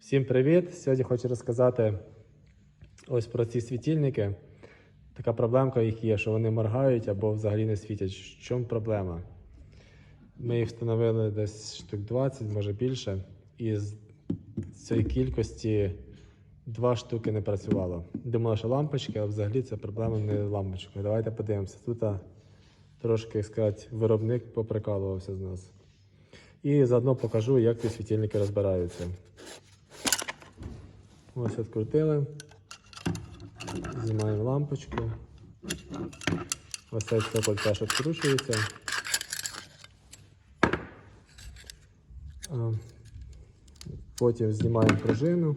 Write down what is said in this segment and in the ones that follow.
Всім привіт! Сьогодні хочу розказати ось про ці світильники. Така проблемка їх є, що вони моргають або взагалі не світять. В чому проблема? Ми їх встановили десь штук 20, може більше, і з цієї кількості два штуки не працювало. Думала, що лампочки, а взагалі це проблема не лампочкою. Давайте подивимося. Тут трошки, як сказати, виробник поприкалувався з нас. І заодно покажу, як ці світильники розбираються. Ось відкрутили. Знімаємо лампочку. Ось цей цоколь теж відкручується. Потім знімаємо пружину.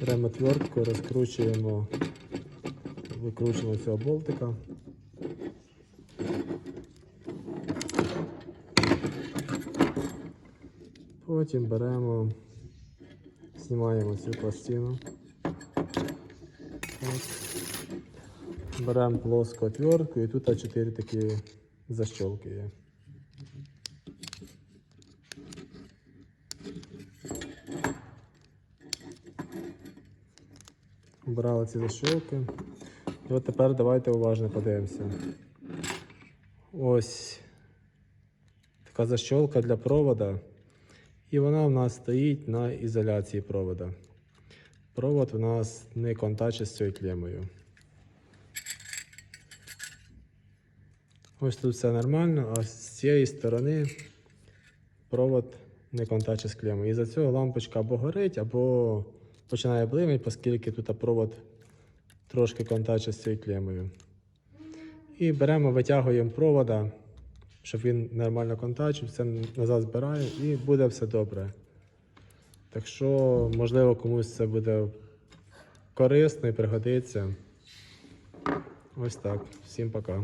Беремо отвертку, розкручуємо, викручуємо цього болтика. Потім беремо, знімаємо цю пластину. Так. Беремо плоску отвертку і тут 4 такі защолки є. Обрали ці защолки. І от тепер давайте уважно подивимося. Ось така защолка для провода. І вона в нас стоїть на ізоляції провода. Провод у нас не контачить з цією клемою. Ось тут все нормально, а з цієї сторони провод не контачить з клемою. І за цього лампочка або горить, або починає блимати, оскільки тут провод трошки контачить з цією клемою. І беремо, витягуємо провода, щоб він нормально контачив, все назад збирає і буде все добре. Так що, можливо, комусь це буде корисно і пригодиться. Ось так. Всім пока.